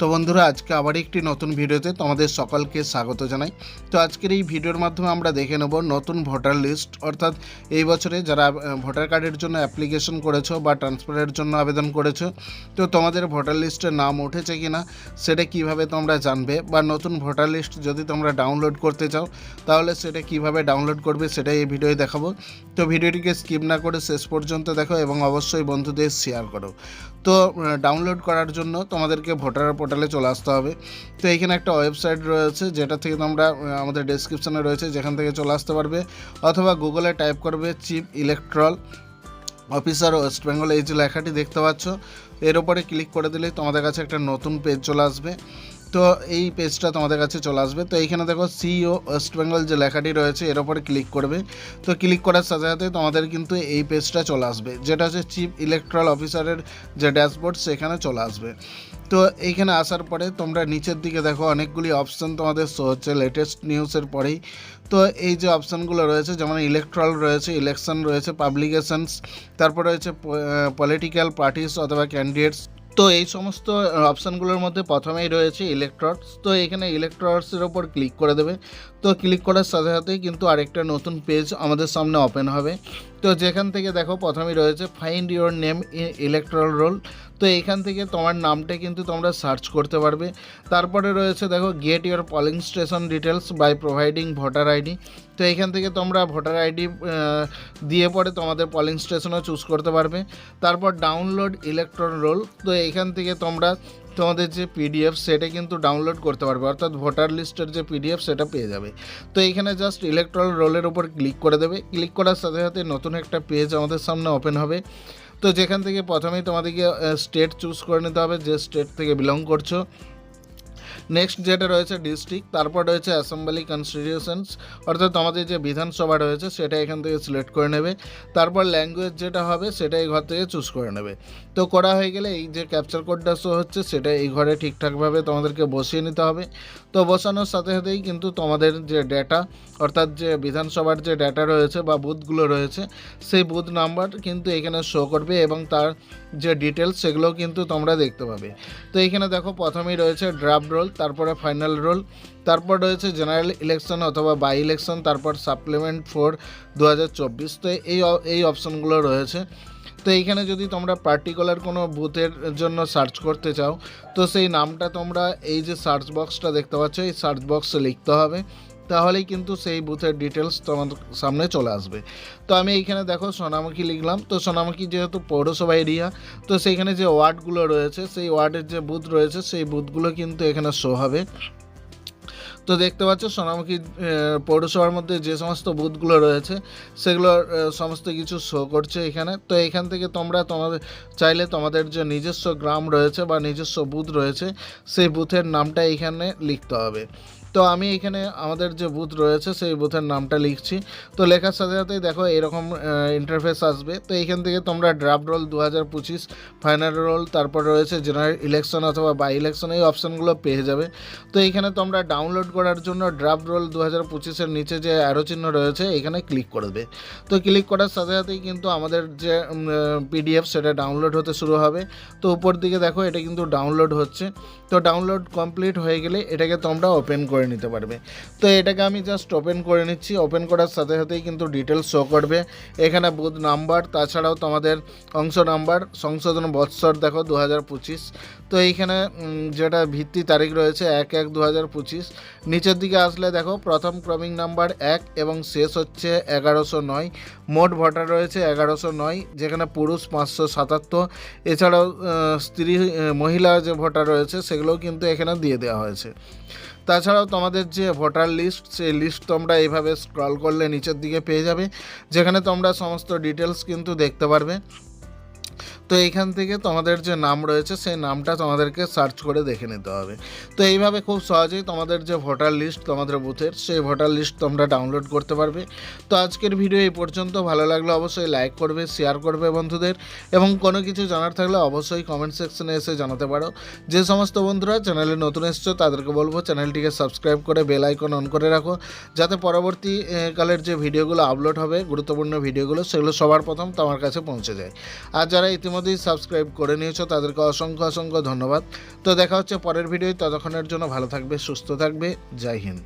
তো বন্ধুরা, আজকে আবার একটি নতুন ভিডিওতে তোমাদের সকলকে স্বাগত জানাই। তো আজকের এই ভিডিওর মাধ্যমে আমরা দেখে নেব নতুন ভোটার লিস্ট। অর্থাৎ এই বছরে যারা ভোটার কার্ডের জন্য অ্যাপ্লিকেশন করেছ বা ট্রান্সফারের জন্য আবেদন করেছ, তো তোমাদের ভোটার লিস্টে নাম উঠেছে কি না সেটা কীভাবে তোমরা জানবে? বা নতুন ভোটার লিস্ট যদি তোমরা ডাউনলোড করতে চাও, তাহলে সেটা কীভাবে ডাউনলোড করবে সেটাই এই ভিডিওয়ে দেখাবো। তো ভিডিওটিকে স্কিপ না করে শেষ পর্যন্ত দেখো এবং অবশ্যই বন্ধুদের শেয়ার করো। তো ডাউনলোড করার জন্য তোমাদেরকে ভোটার পোর্টালে চলে আসতে হবে। তো এইখানে একটা ওয়েবসাইট রয়েছে, যেটা থেকে তোমরা আমাদের ডেসক্রিপশনে রয়েছে, যেখান থেকে চলে আসতে পারবে। অথবা গুগলে টাইপ করবে chief electoral officer West Bengal এই যে লেখাটি দেখতে পাচ্ছ, এর ওপরে ক্লিক করে দিলেই তোমাদের কাছে একটা নতুন পেজ চলে আসবে। তো এই পেজটা তোমাদের কাছে চলে আসবে। তো এইখানে দেখো সিইও ওয়েস্ট বেঙ্গল যে লেখাটি রয়েছে, এর উপরে ক্লিক করবে। তো ক্লিক করার সাথে সাথে তোমাদের কিন্তু এই পেজটা চলে আসবে, যেটা হচ্ছে চিফ ইলেকট্রাল অফিসারের যে ড্যাশবোর্ড সেখানে চলে আসবে। তো এইখানে আসার পরে তোমরা নিচের দিকে দেখো অনেকগুলি অপশান তোমাদের শো হচ্ছে লেটেস্ট নিউজের পরেই। তো এই যে অপশানগুলো রয়েছে, যেমন ইলেকট্রাল রয়েছে ইলেকশন রয়েছে পাবলিকেশনস তারপর রয়েছে পলিটিক্যাল পার্টিস অথবা ক্যান্ডিডেটস তো এই সমস্ত অপশানগুলোর মধ্যে প্রথমেই রয়েছে ইলেকট্রডস তো এখানে ইলেকট্রডসের ওপর ক্লিক করে দেবে। তো ক্লিক করার সাথে সাথেই কিন্তু আরেকটা নতুন পেজ আমাদের সামনে ওপেন হবে। তো যেখান থেকে দেখো প্রথমেই রয়েছে find your name in electoral roll তো এইখান থেকে তোমার নামটা কিন্তু তোমরা সার্চ করতে পারবে। তারপরে রয়েছে দেখো get your polling station details by providing voter ID তো এখান থেকে তোমরা ভোটার আইডি দিয়ে পরে তোমাদের পলিং স্টেশনও চুজ করতে পারবে। তারপর ডাউনলোড ইলেকট্রন রোল তো এখান থেকে তোমরা তোমাদের যে পিডিএফ সেটা কিন্তু ডাউনলোড করতে পারবে, অর্থাৎ ভোটার লিস্টের যে পিডিএফ সেটা পেয়ে যাবে। তো এখানে জাস্ট ইলেকট্রাল রোলের উপর ক্লিক করে দেবে। ক্লিক করার সাথে সাথে নতুন একটা পেজ আমাদের সামনে ওপেন হবে। তো যেখান থেকে প্রথমেই তোমাদেরকে স্টেট চুজ করে নিতে হবে, যে স্টেট থেকে বিলং করছ। নেক্সট যেটা রয়েছে ডিস্ট্রিক্ট তারপর রয়েছে অ্যাসেম্বলি কনস্টিটিউশনস অর্থাৎ আমাদের যে বিধানসভা রয়েছে সেটা এখান থেকে সিলেক্ট করে নেবে। তারপর ল্যাঙ্গুয়েজ যেটা হবে সেটা এই ঘর থেকে চুজ করে নেবে। তো করা হয়ে গেলে এই যে ক্যাপচার কোডটা শো হচ্ছে, সেটা এই ঘরে ঠিকঠাকভাবে তোমাদেরকে বসিয়ে নিতে হবে। তো বসানোর সাথে সাথেই কিন্তু তোমাদের যে ডেটা অর্থাৎ যে বিধানসভার যে ডেটা রয়েছে বা বুথগুলো রয়েছে, সেই বুথ নাম্বার কিন্তু এখানে শো করবে এবং তার যে ডিটেলস সেগুলো কিন্তু তোমরা দেখতে পাবে। তো এখানে দেখো প্রথমেই রয়েছে ড্রাফট রোল তারপরে ফাইনাল রোল তারপর রয়েছে জেনারেল ইলেকশন অথবা বাই ইলেকশন তারপর সাপ্লিমেন্ট ফোর দু তো এই এই অপশনগুলো রয়েছে। তো এইখানে যদি তোমরা পার্টিকুলার কোনো বুথের জন্য সার্চ করতে চাও, তো সেই নামটা তোমরা এই যে সার্চ বক্সটা দেখতে পাচ্ছ, এই সার্চ বক্সে লিখতে হবে। তাহলেই কিন্তু সেই বুথের ডিটেলস তোমার সামনে চলে আসবে। তো আমি এইখানে দেখো সোনামুখী লিখলাম। তো সোনামুখী যেহেতু পৌরসভা এরিয়া তো সেইখানে যে ওয়ার্ডগুলো রয়েছে, সেই ওয়ার্ডের যে বুথ রয়েছে, সেই বুথগুলো কিন্তু এখানে শো হবে। তো দেখতে পাচ্ছ সোনামুখী পৌরসভার মধ্যে যে সমস্ত বুথগুলো রয়েছে, সেগুলো সমস্ত কিছু শো করছে এখানে। তো এখান থেকে তোমরা তোমাদের, চাইলে তোমাদের যে নিজস্ব গ্রাম রয়েছে বা নিজস্ব বুথ রয়েছে, সেই বুথের নামটা এখানে লিখতে হবে। তো আমি এখানে আমাদের যে বুথ রয়েছে, সেই বুথের নামটা লিখছি। তো লেখার সাথে সাথেই দেখো এরকম ইন্টারফেস আসবে। তো এইখান থেকে তোমরা ড্রাফট রোল দু হাজার পঁচিশ ফাইনাল রোল তারপর রয়েছে জেনারেল ইলেকশন অথবা বাই ইলেকশন এই অপশানগুলো পেয়ে যাবে। তো এইখানে তোমরা ডাউনলোড করার জন্য ড্রাফট রোল দু হাজার পঁচিশের নিচে যে অ্যারো চিহ্ন রয়েছে, এখানে ক্লিক করবে। তো ক্লিক করার সাথে সাথেই কিন্তু আমাদের যে পিডিএফ সেটা ডাউনলোড হতে শুরু হবে। তো উপর দিকে দেখো এটা কিন্তু ডাউনলোড হচ্ছে। তো ডাউনলোড কমপ্লিট হয়ে গেলে এটাকে তোমরা ওপেন করে নিতে পারবে। তো এটাকে আমি জাস্ট ওপেন করে নিচ্ছি। ওপেন করার সাথে সাথেই কিন্তু ডিটেলস শো করবে। এখানে বুথ নাম্বার তাছাড়াও তোমাদের অংশ নাম্বার সংশোধন বৎসর দেখো দু হাজার পঁচিশ। তো এইখানে যেটা ভিত্তি তারিখ রয়েছে এক এক দু নিচের দিকে আসলে দেখো, প্রথম ক্রমিং নাম্বার এক এবং শেষ হচ্ছে এগারোশো নয়। মোট ভোটার রয়েছে এগারোশো নয়, যেখানে পুরুষ পাঁচশো সাতাত্তর। এছাড়াও স্ত্রী মহিলা যে ভোটার রয়েছে, সেগুলোও কিন্তু এখানে দিয়ে দেওয়া হয়েছে। তাছাড়াও তোমাদের যে ভোটার লিস্ট সেই লিস্ট তোমরা এইভাবে স্ক্রল করলে নিচের দিকে পেয়ে যাবে, যেখানে তোমরা সমস্ত ডিটেলস কিন্তু দেখতে পারবে। তো এইখান থেকে তোমাদের যে নাম রয়েছে, সেই নামটা তোমাদেরকে সার্চ করে দেখে নিতে হবে। তো এইভাবে খুব সহজেই তোমাদের যে ভোটার লিস্ট তোমাদের বুথের সেই ভোটার লিস্ট তোমরা ডাউনলোড করতে পারবে। তো আজকের ভিডিও এই পর্যন্ত। ভালো লাগলে অবশ্যই লাইক করবে শেয়ার করবে বন্ধুদের। এবং কোনো কিছু জানার থাকলে অবশ্যই কমেন্ট সেকশনে এসে জানাতে পারো। যে সমস্ত বন্ধুরা চ্যানেলে নতুন এসছো, তাদেরকে বলব চ্যানেলটিকে সাবস্ক্রাইব করে বেল আইকন অন করে রাখো। যাতে পরবর্তী কালের যে ভিডিওগুলো আপলোড হবে, গুরুত্বপূর্ণ ভিডিওগুলো সেগুলো সবার প্রথম তোমার কাছে পৌঁছে যায়। আর যারা ইতিমধ্যে ইতিমধ্যেই সাবস্ক্রাইব করে নিয়েছো, তাদেরকে অসংখ্য অসংখ্য ধন্যবাদ। তো দেখা হচ্ছে পরের ভিডিও ততক্ষণের জন্য ভালো থাকবে, সুস্থ থাকবে, জয় হিন্দ।